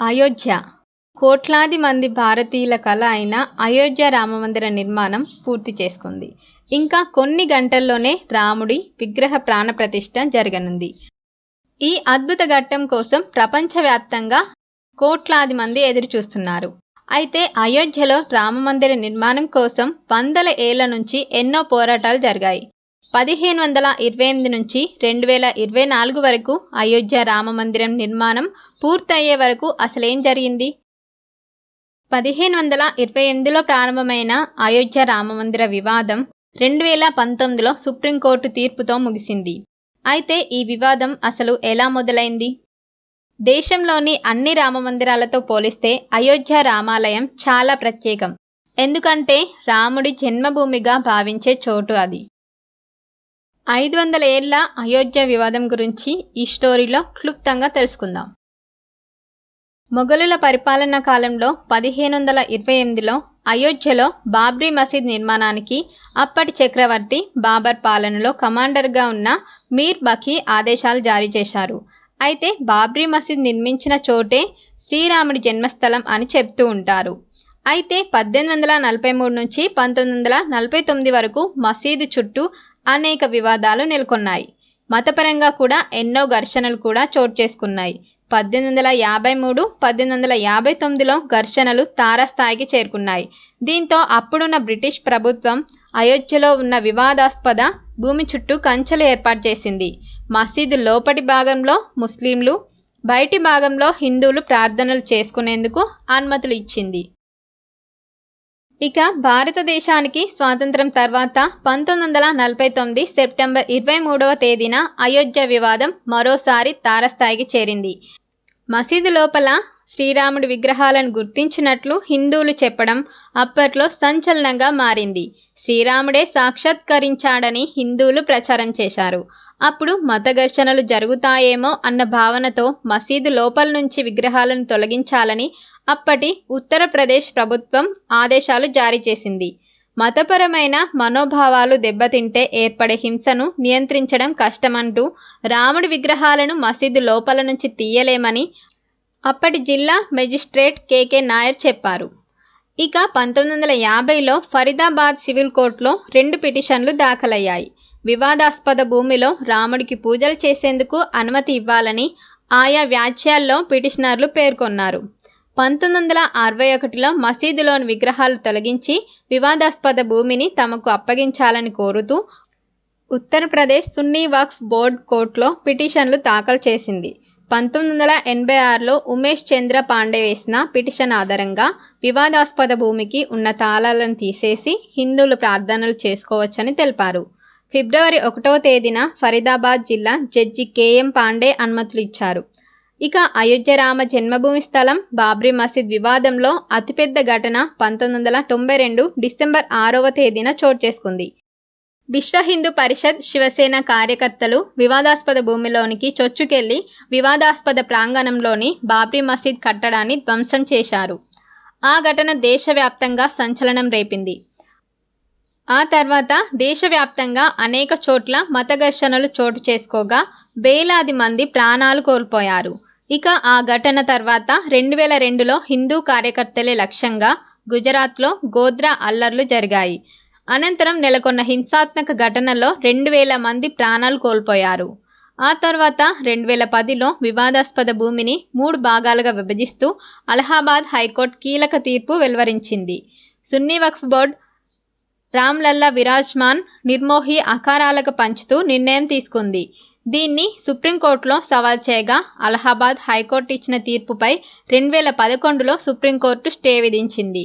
అయోధ్య. కోట్లాది మంది భారతీయుల కళ అయిన అయోధ్య రామమందిర నిర్మాణం పూర్తి చేసుకుంది. ఇంకా కొన్ని గంటల్లోనే రాముడి విగ్రహ ప్రాణప్రతిష్ఠ జరగనుంది. ఈ అద్భుత ఘట్టం కోసం ప్రపంచవ్యాప్తంగా కోట్లాది మంది ఎదురు చూస్తున్నారు అయితే అయోధ్యలో రామమందిర నిర్మాణం కోసం వందల ఏళ్ళ నుంచి ఎన్నో పోరాటాలు జరిగాయి. పదిహేను వందల ఇరవై ఎనిమిది నుంచి రెండు వేల ఇరవై నాలుగు వరకు అయోధ్య రామమందిరం నిర్మాణం పూర్తయ్యే వరకు అసలేం జరిగింది? పదిహేను వందల ఇరవై ఎనిమిదిలో ప్రారంభమైన అయోధ్య రామమందిర వివాదం రెండు వేల పంతొమ్మిదిలో సుప్రీంకోర్టు తీర్పుతో ముగిసింది. అయితే ఈ వివాదం అసలు ఎలా మొదలైంది? దేశంలోని అన్ని రామమందిరాలతో పోలిస్తే అయోధ్య రామాలయం చాలా ప్రత్యేకం. ఎందుకంటే రాముడి జన్మభూమిగా భావించే చోటు అది. ఐదు వందల ఏళ్ళ అయోధ్య వివాదం గురించి ఈ స్టోరీలో క్లుప్తంగా తెలుసుకుందాం. మొఘలుల పరిపాలనా కాలంలో పదిహేను వందల ఇరవై ఎనిమిదిలో అయోధ్యలో బాబ్రీ మసీద్ నిర్మాణానికి అప్పటి చక్రవర్తి బాబర్ పాలనలో కమాండర్గా ఉన్న మీర్ బకీ ఆదేశాలు జారీ చేశారు. అయితే బాబ్రీ మసీద్ నిర్మించిన చోటే శ్రీరాముడి జన్మస్థలం అని చెప్తూ ఉంటారు. అయితే పద్దెనిమిది వందల నలభై మూడు నుంచి పంతొమ్మిది వందల నలభై తొమ్మిది వరకు మసీదు చుట్టూ అనేక వివాదాలు నెలకొన్నాయి. మతపరంగా కూడా ఎన్నో ఘర్షణలు కూడా చోటు చేసుకున్నాయి. పద్దెనిమిది వందల యాభై మూడు పద్దెనిమిది వందల యాభై తొమ్మిదిలో ఘర్షణలు తారస్థాయికి చేరుకున్నాయి. దీంతో అప్పుడున్న బ్రిటిష్ ప్రభుత్వం అయోధ్యలో ఉన్న వివాదాస్పద భూమి చుట్టూ కంచెలు ఏర్పాటు చేసింది. మసీదు లోపటి భాగంలో ముస్లింలు బయటి భాగంలో హిందువులు ప్రార్థనలు చేసుకునేందుకు అనుమతులు ఇచ్చింది. ఇక భారతదేశానికి స్వాతంత్రం తర్వాత పంతొమ్మిది వందల నలభై తొమ్మిది సెప్టెంబర్ ఇరవై మూడవ తేదీన అయోధ్య వివాదం మరోసారి తారస్థాయికి చేరింది. మసీదు లోపల శ్రీరాముడి విగ్రహాలను గుర్తించినట్లు హిందువులు చెప్పడం అప్పట్లో సంచలనంగా మారింది. శ్రీరాముడే సాక్షాత్కరించాడని హిందువులు ప్రచారం చేశారు. అప్పుడు మత ఘర్షణలు జరుగుతాయేమో అన్న భావనతో మసీదు లోపల నుంచి విగ్రహాలను తొలగించాలని అప్పటి ఉత్తరప్రదేశ్ ప్రభుత్వం ఆదేశాలు జారీ చేసింది. మతపరమైన మనోభావాలు దెబ్బతింటే ఏర్పడే హింసను నియంత్రించడం కష్టమంటూ రాముడి విగ్రహాలను మసీదు లోపల నుంచి తీయలేమని అప్పటి జిల్లా మెజిస్ట్రేట్ కేకే నాయర్ చెప్పారు. ఇక పంతొమ్మిది వందల యాభైలో ఫరీదాబాద్ సివిల్ కోర్టులో రెండు పిటిషన్లు దాఖలయ్యాయి. వివాదాస్పద భూమిలో రాముడికి పూజలు చేసేందుకు అనుమతి ఇవ్వాలని ఆయా వ్యాజ్యాల్లో పిటిషనర్లు పేర్కొన్నారు. పంతొమ్మిది వందల అరవై ఒకటిలో మసీదులోని విగ్రహాలు తొలగించి వివాదాస్పద భూమిని తమకు అప్పగించాలని కోరుతూ ఉత్తరప్రదేశ్ సున్నీ వక్ఫ్ బోర్డ్ కోర్టులో పిటిషన్లు దాఖలు చేసింది. పంతొమ్మిది వందల ఎనభై ఆరులో ఉమేష్ చంద్ర పాండే వేసిన పిటిషన్ ఆధారంగా వివాదాస్పద భూమికి ఉన్న తాళాలను తీసేసి హిందువులు ప్రార్థనలు చేసుకోవచ్చని తెలిపారు. ఫిబ్రవరి ఒకటో తేదీన ఫరీదాబాద్ జిల్లా జడ్జి కేఎం పాండే అనుమతులు ఇచ్చారు. ఇక అయోధ్య రామ జన్మభూమి స్థలం బాబ్రీ మసీద్ వివాదంలో అతిపెద్ద ఘటన పంతొమ్మిది వందల తొంభై రెండు డిసెంబర్ ఆరవ తేదీన చోటు చేసుకుంది. విశ్వ హిందూ పరిషత్ శివసేన కార్యకర్తలు వివాదాస్పద భూమిలోనికి చొచ్చుకెళ్ళి వివాదాస్పద ప్రాంగణంలోని బాబ్రీ మసీద్ కట్టడాన్ని ధ్వంసం చేశారు. ఆ ఘటన దేశవ్యాప్తంగా సంచలనం రేపింది. ఆ తర్వాత దేశవ్యాప్తంగా అనేక చోట్ల మత ఘర్షణలు చోటు చేసుకోగా వేలాది మంది ప్రాణాలు కోల్పోయారు. ఇక ఆ ఘటన తర్వాత రెండు వేల రెండులో హిందూ కార్యకర్తలే లక్ష్యంగా గుజరాత్లో గోద్రా అల్లర్లు జరిగాయి. అనంతరం నెలకొన్న హింసాత్మక ఘటనలో రెండు వేల మంది ప్రాణాలు కోల్పోయారు. ఆ తర్వాత రెండు వేల పదిలో వివాదాస్పద భూమిని మూడు భాగాలుగా విభజిస్తూ అలహాబాద్ హైకోర్టు కీలక తీర్పు వెలువరించింది. సున్నీ వక్ఫ్ బోర్డ్ రామ్లల్లా విరాజ్మాన్ నిర్మోహి అకారాలకు పంచుతూ నిర్ణయం తీసుకుంది. దీన్ని సుప్రీంకోర్టులో సవాల్ చేయగా అలహాబాద్ హైకోర్టు ఇచ్చిన తీర్పుపై రెండు వేల పదకొండులో సుప్రీంకోర్టు స్టే విధించింది.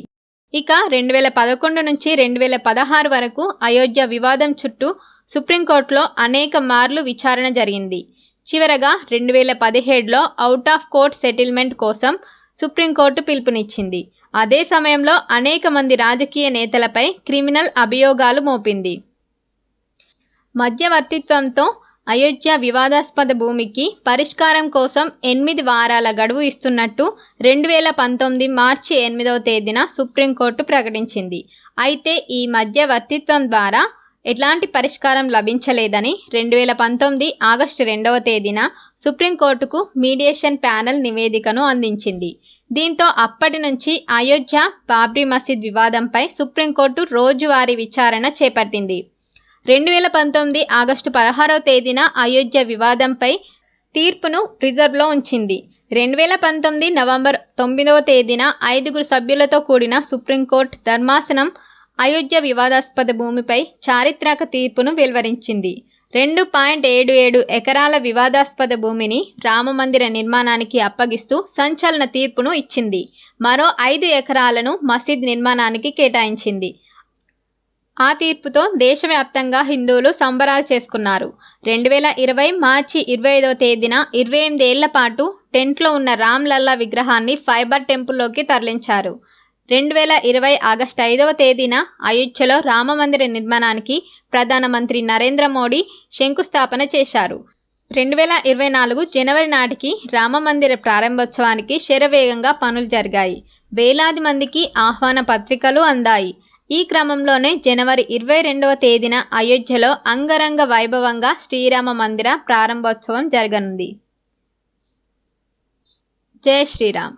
ఇక రెండు వేల పదకొండు నుంచి రెండు వేల పదహారు వరకు అయోధ్య వివాదం చుట్టూ సుప్రీంకోర్టులో అనేక మార్లు విచారణ జరిగింది. చివరగా రెండు వేల పదిహేడులో అవుట్ ఆఫ్ కోర్ట్ సెటిల్మెంట్ కోసం సుప్రీంకోర్టు పిలుపునిచ్చింది. అదే సమయంలో అనేక మంది రాజకీయ నేతలపై క్రిమినల్ అభియోగాలు మోపింది. మధ్యవర్తిత్వంతో అయోధ్య వివాదాస్పద భూమికి పరిష్కారం కోసం ఎనిమిది వారాల గడువు ఇస్తున్నట్టు రెండు వేల పంతొమ్మిది మార్చి ఎనిమిదవ తేదీన సుప్రీంకోర్టు ప్రకటించింది. అయితే ఈ మధ్యవర్తిత్వం ద్వారా ఎట్లాంటి పరిష్కారం లభించలేదని రెండు వేల పంతొమ్మిది ఆగస్టు రెండవ తేదీన సుప్రీంకోర్టుకు మీడియేషన్ ప్యానెల్ నివేదికను అందించింది. దీంతో అప్పటి నుంచి అయోధ్య బాబ్రీ మసీద్ వివాదంపై సుప్రీంకోర్టు రోజువారీ విచారణ చేపట్టింది. రెండు వేల పంతొమ్మిది ఆగస్టు పదహారవ తేదీన అయోధ్య వివాదంపై తీర్పును రిజర్వ్లో ఉంచింది. రెండు వేల పంతొమ్మిది నవంబర్ తొమ్మిదవ తేదీన ఐదుగురు సభ్యులతో కూడిన సుప్రీంకోర్టు ధర్మాసనం అయోధ్య వివాదాస్పద భూమిపై చారిత్రక తీర్పును వెలువరించింది. రెండు పాయింట్ ఏడు ఏడు ఎకరాల వివాదాస్పద భూమిని రామమందిర నిర్మాణానికి అప్పగిస్తూ సంచలన తీర్పును ఇచ్చింది. మరో ఐదు ఎకరాలను మసీద్ నిర్మాణానికి కేటాయించింది. ఆ తీర్పుతో దేశవ్యాప్తంగా హిందువులు సంబరాలు చేసుకున్నారు. రెండు వేల ఇరవై మార్చి ఇరవై ఐదవ తేదీన ఇరవై ఎనిమిదేళ్ళ పాటు టెంట్లో ఉన్న రామ్ లల్లా విగ్రహాన్ని ఫైబర్ టెంపుల్లోకి తరలించారు. రెండు వేల ఇరవై ఆగస్టు ఐదవ తేదీన అయోధ్యలో రామమందిర నిర్మాణానికి ప్రధానమంత్రి నరేంద్ర మోడీ శంకుస్థాపన చేశారు. రెండు వేల ఇరవై నాలుగు జనవరి నాటికి రామమందిర ప్రారంభోత్సవానికి శరవేగంగా పనులు జరిగాయి. వేలాది మందికి ఆహ్వాన పత్రికలు అందాయి. ఈ క్రమంలోనే జనవరి ఇరవై రెండవ తేదీన అయోధ్యలో అంగరంగ వైభవంగా శ్రీరామ మందిర ప్రారంభోత్సవం జరగనుంది. జై శ్రీరామ్.